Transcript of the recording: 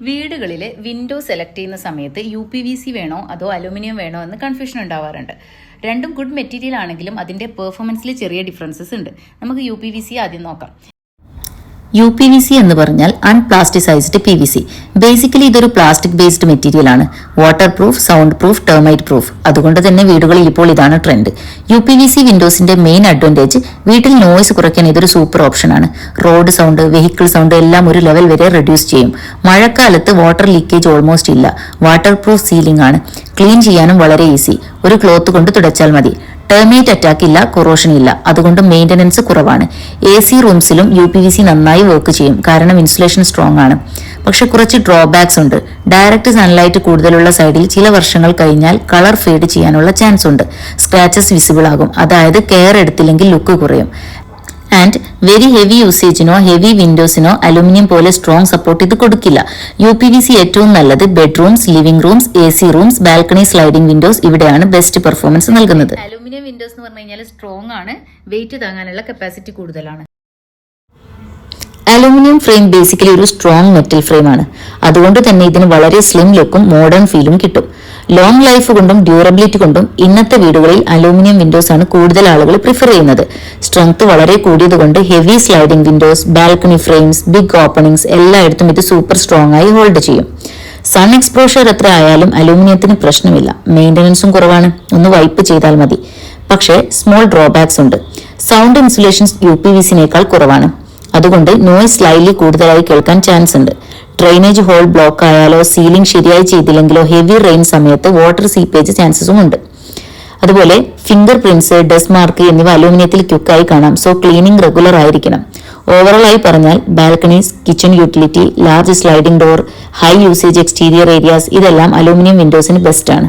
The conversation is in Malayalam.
വീടുകളിൽ വിൻഡോ സെലക്ട് ചെയ്യുന്ന സമയത്ത് യു പി വി സി വേണോ അതോ അലുമിനിയം വേണോ എന്ന് കൺഫ്യൂഷൻ ഉണ്ടാവാറുണ്ട്. രണ്ടും ഗുഡ് മെറ്റീരിയൽ ആണെങ്കിലും അതിന്റെ പെർഫോമൻസിൽ ചെറിയ ഡിഫറൻസസ് ഉണ്ട്. നമുക്ക് യു പി വി സി ആദ്യം നോക്കാം. യു പി വി സി എന്ന് പറഞ്ഞാൽ unplasticized P V C basically ഇതൊരു പ്ലാസ്റ്റിക് ബേസ്ഡ് മെറ്റീരിയൽ ആണ്. Water proof sound proof termite proof അതുകൊണ്ട് തന്നെ വീടുകളിൽ ഇപ്പോൾ ഇതാണ് trend U P V C വിൻഡോസിന്റെ main advantage വീട്ടിൽ നോയ്സ് കുറയ്ക്കാൻ ഇതൊരു സൂപ്പർ ഓപ്ഷൻ ആണ്. റോഡ് സൗണ്ട് വെഹിക്കിൾ സൗണ്ട് എല്ലാം ഒരു ലെവൽ വരെ റെഡ്യൂസ് ചെയ്യും. മഴക്കാലത്ത് വാട്ടർ ലീക്കേജ് ഓൾമോസ്റ്റ് ഇല്ല. വാട്ടർ പ്രൂഫ് സീലിംഗ് ആണ്. ക്ലീൻ ചെയ്യാനും വളരെ ഈസി ഒരു ക്ലോത്ത് കൊണ്ട് തുടച്ചാൽ മതി. ടെർമേറ്റ് അറ്റാക്ക് ഇല്ല കൊറോഷൻ ഇല്ല. അതുകൊണ്ട് മെയിന്റനൻസ് കുറവാണ്. എ സി റൂംസിലും യു പി വി സി നന്നായി വർക്ക് ചെയ്യും. കാരണം ഇൻസുലേഷൻ സ്ട്രോങ് ആണ്. പക്ഷെ കുറച്ച് ഡ്രോബാക്സ് ഉണ്ട്. ഡയറക്റ്റ് സൺലൈറ്റ് കൂടുതലുള്ള സൈഡിൽ ചില വർഷങ്ങൾ കഴിഞ്ഞാൽ കളർ ഫെയ്ഡ് ചെയ്യാനുള്ള ചാൻസ് ഉണ്ട്. സ്ക്രാച്ചസ് വിസിബിൾ ആകും. അതായത് കെയർ എടുത്തില്ലെങ്കിൽ ലുക്ക് കുറയും. ആൻഡ് വെരി ഹെവി യൂസേജിനോ ഹെവി വിൻഡോസിനോ അലുമിനിയം പോലെ സ്ട്രോങ് സപ്പോർട്ട് ഇത് കൊടുക്കില്ല. യു പി വി സി ഏറ്റവും നല്ലത് bedrooms living rooms A C rooms balcony sliding windows ഇവിടെയാണ് ബെസ്റ്റ് പെർഫോമൻസ് നൽകുന്നത്. അലുമിനിയം വിൻഡോസ് എന്ന് പറഞ്ഞു കഴിഞ്ഞാൽ സ്ട്രോങ് ആണ്. വെയിറ്റ് താങ്ങാനുള്ള കപ്പാസിറ്റി കൂടുതലാണ്. അലുമിനിയം ഫ്രെയിം ബേസിക്കലി ഒരു സ്ട്രോങ് മെറ്റൽ ഫ്രെയിമാണ് അതുകൊണ്ട് തന്നെ ഇതിന് വളരെ സ്ലിം ലുക്കും മോഡേൺ ഫീലും കിട്ടും. ലോങ് ലൈഫ് കൊണ്ടും ഡ്യൂറബിലിറ്റി കൊണ്ടും ഇന്നത്തെ വീടുകളിൽ അലൂമിനിയം വിൻഡോസ് ആണ് കൂടുതൽ ആളുകൾ പ്രിഫർ ചെയ്യുന്നത്. സ്ട്രെങ്ത് വളരെ കൂടിയതുകൊണ്ട് heavy sliding windows balcony frames big openings എല്ലായിടത്തും ഇത് സൂപ്പർ സ്ട്രോങ് ആയി ഹോൾഡ് ചെയ്യും. സൺ എക്സ്പോഷർ എത്ര ആയാലും അലൂമിനിയത്തിന് പ്രശ്നമില്ല. മെയിന്റനൻസും കുറവാണ്. ഒന്ന് വൈപ്പ് ചെയ്താൽ മതി. പക്ഷേ സ്മോൾ ഡ്രോബാക്സ് ഉണ്ട്. Sound insulation U P V സിനേക്കാൾ കുറവാണ്. അതുകൊണ്ട് നോയ്സ് സ്ലൈലി കൂടുതലായി കേൾക്കാൻ ചാൻസ് ഉണ്ട്. ഡ്രെയിനേജ് ഹോൾ ബ്ലോക്ക് ആയാലോ സീലിംഗ് ശരിയായി ചെയ്തില്ലെങ്കിലോ ഹെവി റെയിൻ സമയത്ത് വാട്ടർ സീപ്പേജ് ചാൻസസും ഉണ്ട്. അതുപോലെ ഫിംഗർ പ്രിന്റ്സ് ഡസ്റ്റ് മാർക്ക് എന്നിവ അലൂമിനിയത്തിൽ ക്യുക്കായി കാണാം. സോ ക്ലീനിങ് റെഗുലർ ആയിരിക്കണം. ഓവറോൾ ആയി പറഞ്ഞാൽ balconies kitchen utility large sliding door high usage exterior areas ഇതെല്ലാം അലൂമിനിയം വിൻഡോസിന് ബെസ്റ്റ് ആണ്